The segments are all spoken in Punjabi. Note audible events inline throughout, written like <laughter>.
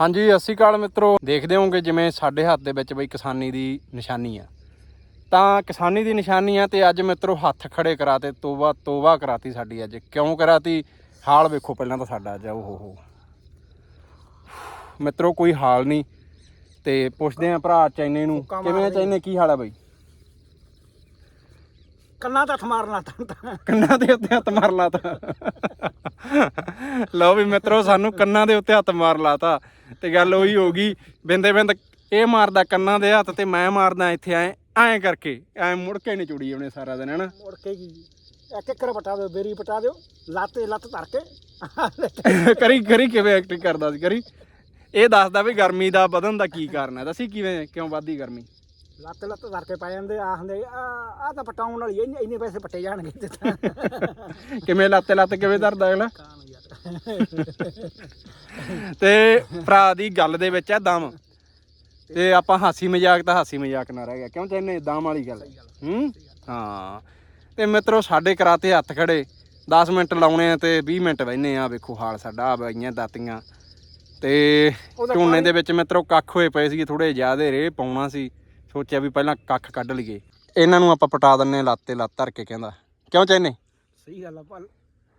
ਹਾਂਜੀ ਸਤਿ ਸ਼੍ਰੀ ਅਕਾਲ ਮਿੱਤਰੋ। ਦੇਖਦੇ ਹੋਗੇ ਜਿਵੇਂ ਸਾਡੇ ਹੱਥ ਦੇ ਵਿੱਚ ਬਈ ਕਿਸਾਨੀ ਦੀ ਨਿਸ਼ਾਨੀ ਆ। ਤਾਂ ਕਿਸਾਨੀ ਦੀ ਨਿਸ਼ਾਨੀ ਆ ਤੇ ਅੱਜ ਮਿੱਤਰੋ ਹੱਥ ਖੜੇ ਕਰਾਤੇ ਤੋਬਾ ਤੋਬਾ ਕਰਾਤੀ ਸਾਡੀ ਅੱਜ। ਕਿਉਂ ਕਰਾਤੀ? ਹਾਲ ਵੇਖੋ ਪਹਿਲਾਂ ਤਾਂ ਸਾਡਾ ਅੱਜ ਓ ਹੋ। ਮਿੱਤਰੋ ਕੋਈ ਹਾਲ ਨਹੀਂ। ਤੇ ਪੁੱਛਦੇ ਆ ਭਰਾ ਚੈਨੇ ਨੂੰ ਕਿਵੇਂ। ਚੈਨੇ ਕੀ ਹਾਲ ਆ ਬਈ? ਕੰਨਾਂ ਤਾਂ ਮਾਰਨਾ ਤਾਂ ਤਾਂ। ਕੰਨਾਂ ਦੇ ਉੱਤੇ ਹੱਥ ਮਾਰ ਲਾਤਾ ਲਓ ਵੀ ਮਿੱਤਰੋ ਸਾਨੂੰ ਕੰਨਾਂ ਦੇ ਉੱਤੇ ਹੱਥ ਮਾਰ ਲਾਤਾ ਤੇ ਗੱਲ ਉਹੀ ਹੋ ਗਈ ਬਿੰਦੇ ਬਿੰਦ ਇਹ ਮਾਰਦਾ ਕੰਨਾਂ ਦੇ ਹੱਥ ਤੇ ਮੈਂ ਮਾਰਦਾ ਇੱਥੇ ਐ ਐਂ ਕਰਕੇ ਐ ਮੁੜ ਕੇ ਨਹੀਂ ਚੁੜੀ ਉਹਨੇ ਸਾਰਾ ਦਿਨ ਹਨਾ? ਮੁੜ ਕੇ ਕੀ? ਇੱਕ ਇੱਕ ਪਟਾ ਦਿਓ ਬੇਰੀ ਪਟਾ ਦਿਓ ਲਾਤੇ ਲੱਤ ਧਰ ਕੇ। <laughs> ਕਰੀ ਕਰੀ ਕਿਵੇਂ ਐਕਟਿੰਗ ਕਰਦਾ ਸੀ ਕਰੀ? ਇਹ ਦੱਸਦਾ ਵੀ ਗਰਮੀ ਦਾ ਵਧਣ ਦਾ ਕੀ ਕਾਰਨ ਹੈ ਦੱਸੀ ਕਿਵੇਂ ਕਿਉਂ ਵੱਧਦੀ ਗਰਮੀ? ਲੱਤ ਲੱਤ ਧਰ ਕੇ ਪੈ ਜਾਂਦੇ ਆਖਦੇ ਆ ਆ ਤਾਂ ਪਟਾਉਣ ਵਾਲੀ ਐ, ਇੰਨੇ ਇੰਨੇ ਪੈਸੇ ਪੱਟੇ ਜਾਣਗੇ ਤੇ ਤਾਂ। ਕਿਵੇਂ ਲੱਤੇ ਲੱਤ ਕਿਵੇਂ ਧਰਦਾ ਅਗਲਾ? ਕਾਨ ਯਾਰ। ਤੇ ਭਰਾ ਦੀ ਗੱਲ ਦੇ ਵਿੱਚ ਹੈ ਦਮ। ਤੇ ਆਪਾਂ ਹਾਸੀ ਮਜ਼ਾਕ ਤਾਂ ਹਾਸੀ ਮਜ਼ਾਕ ਨਾ ਰਹਿ ਗਿਆ ਕਿਉਂ ਚਾਹੁੰਦੇ ਦਮ ਵਾਲੀ ਗੱਲ? ਹੂੰ? ਹਾਂ। ਤੇ ਮਿੱਤਰੋ ਸਾਡੇ ਕਰਾਤੇ ਹੱਥ ਖੜੇ 10 ਮਿੰਟ ਲਾਉਣੇ ਆ ਤੇ 20 ਮਿੰਟ ਬੈਨੇ ਆ ਵੇਖੋ ਹਾਲ ਸਾਡਾ ਆ ਬਈਆਂ ਦਾਤੀਆਂ। ਤੇ ਉਹਦਾ ਝੋਨੇ ਦੇ ਵਿੱਚ ਮਿੱਤਰੋ ਕੱਖ ਹੋਏ ਪਏ ਸੀ ਥੋੜੇ ਜ਼ਿਆਦੇ ਰੇ ਪਾਉਣਾ ਸੀ। ਸੋਚਿਆ ਵੀ ਪਹਿਲਾਂ ਕੱਖ ਕੱਢ ਲਈਏ। ਇਹਨਾਂ ਨੂੰ ਆਪਾਂ ਪਟਾ ਦਿੰਨੇ ਲੱਤ ਤੇ ਲੱਤ ਧਰ ਕੇ ਕਹਿੰਦਾ। ਕਿਉਂ ਚਾਹੁੰਦੇ ਸਹੀ ਗੱਲ ਆ ਪਰ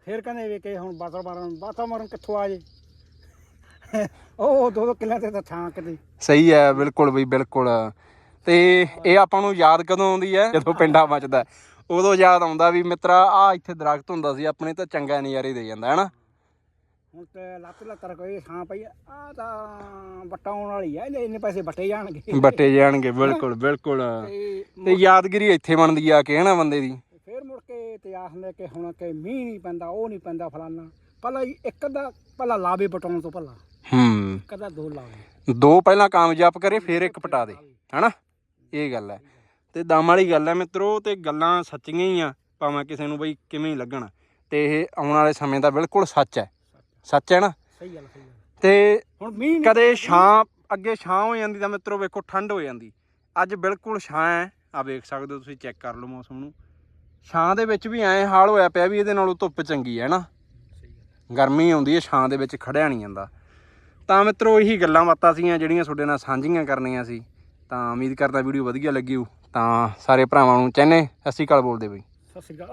ਫੇਰ ਕਹਿੰਦੇ ਵੀ ਕਿ ਹੁਣ ਵਾਤਾਵਰਨ ਵਾਤਾਵਰਨ ਕਿੱਥੋਂ ਆ ਜੇ? <laughs> ਉਹ ਦੋ ਦੋ ਕਿੱਲਿਆਂ ਤੇ ਤਾਂ ਥਾਂ ਕਿਤੇ। ਸਹੀ ਹੈ ਬਿਲਕੁਲ ਬਈ ਬਿਲਕੁਲ। ਤੇ ਇਹ ਆਪਾਂ ਨੂੰ ਯਾਦ ਕਦੋਂ ਆਉਂਦੀ ਹੈ? ਜਦੋਂ ਪਿੰਡਾ ਮੱਚਦਾ। ਉਦੋਂ ਯਾਦ ਆਉਂਦਾ ਵੀ ਮਿੱਤਰਾ ਆ ਇੱਥੇ ਦਰਖਤ ਹੁੰਦਾ ਸੀ ਆਪਣੇ ਤਾਂ ਚੰਗਾ ਨਜ਼ਾਰੇ ਦੇ ਜਾਂਦਾ ਹੈ ਨਾ? ਹੁਣ ਤੇ ਲੱਤ ਲੱਤ ਧਰ ਕੋਈ ਥਾਂ ਪਈ ਆ। ਤਾਂ ਵਟਾਉਣ ਵਾਲੀ ਐ ਇੰਨੇ ਪੈਸੇ ਵਟੇ ਜਾਣਗੇ। ਬੱਟੇ ਜਾਣਗੇ ਬਿਲਕੁਲ ਬਿਲਕੁਲ। ਤੇ ਯਾਦਗਿਰੀ ਇੱਥੇ ਬਣਦੀ ਆ ਕਿ ਹਨਾ ਬੰਦੇ ਦੀ? ਫੇਰ ਮੁੜ ਕੇ ਤੇ ਆਖਦੇ ਕਿ ਹੁਣ ਕਿ ਮੀਂਹ ਨਹੀਂ ਪੈਂਦਾ ਉਹ ਨਹੀਂ ਪੈਂਦਾ ਫਲਾਨਾ। ਪਹਿਲਾਂ ਹੀ ਇੱਕ ਦਾ ਪਹਿਲਾਂ ਲਾਵੇ ਪਟਾਉਣ ਤੋਂ ਪਹਿਲਾਂ ਹੂੰ। ਕਦਾ ਦੋ ਲਾਵੇ। ਦੋ ਪਹਿਲਾਂ ਕਾਮਯਾਬ ਕਰੇ ਫਿਰ ਇੱਕ ਪਟਾ ਦੇ ਹਨਾ? ਇਹ ਗੱਲ ਹੈ। ਤੇ ਦਮ ਵਾਲੀ ਗੱਲ ਹੈ ਮਿੱਤਰੋ ਤੇ ਗੱਲਾਂ ਸੱਚੀਆਂ ਹੀ ਆ ਭਾਵੇਂ ਕਿਸੇ ਨੂੰ ਬਈ ਕਿਵੇਂ ਹੀ ਲੱਗਣ। ਤੇ ਇਹ ਆਉਣ ਵਾਲੇ ਸਮੇਂ ਦਾ ਬਿਲਕੁਲ ਸੱਚ ਹੈ। ਸੱਚ ਹੈ ਨਾ? ਸਹੀ ਗੱਲ ਸਹੀ ਗੱਲ ਤੇ ਹੁਣ ਮੀਂਹ ਕਦੇ ਛਾਂ ਅੱਗੇ ਛਾਂ ਹੋ ਜਾਂਦੀ ਤਾਂ ਮਿੱਤਰੋ ਵੇਖੋ ਠੰਡ ਹੋ ਜਾਂਦੀ। ਅੱਜ ਬਿਲਕੁਲ ਛਾਂ ਹੈ। ਆ ਵੇਖ ਸਕਦੇ ਹੋ ਤੁਸੀਂ ਚੈੱਕ ਕਰ ਲਓ ਮੌਸਮ ਨੂੰ। ਛਾਂ ਦੇ ਵਿੱਚ ਵੀ ਐਂ ਹਾਲ ਹੋਇਆ ਪਿਆ ਵੀ ਇਹਦੇ ਨਾਲੋਂ ਧੁੱਪ ਚੰਗੀ ਹੈ ਨਾ। ਗਰਮੀ ਆਉਂਦੀ ਹੈ ਛਾਂ ਦੇ ਵਿੱਚ ਖੜਿਆ ਨਹੀਂ ਜਾਂਦਾ। ਤਾਂ ਮਿੱਤਰੋ ਇਹੀ ਗੱਲਾਂ ਬਾਤਾਂ ਸੀਗੀਆਂ ਜਿਹੜੀਆਂ ਤੁਹਾਡੇ ਨਾਲ ਸਾਂਝੀਆਂ ਕਰਨੀਆਂ ਸੀ। ਤਾਂ ਉਮੀਦ ਕਰਦਾ ਵੀਡੀਓ ਵਧੀਆ ਲੱਗੀ ਹੋ ਤਾਂ ਸਾਰੇ ਭਰਾਵਾਂ ਨੂੰ ਚੈਨੇ ਸਤਿ ਸ਼੍ਰੀ ਅਕਾਲ ਬੋਲਦੇ ਬਈ। ਸਤਿ ਸ੍ਰੀ ਅਕਾਲ।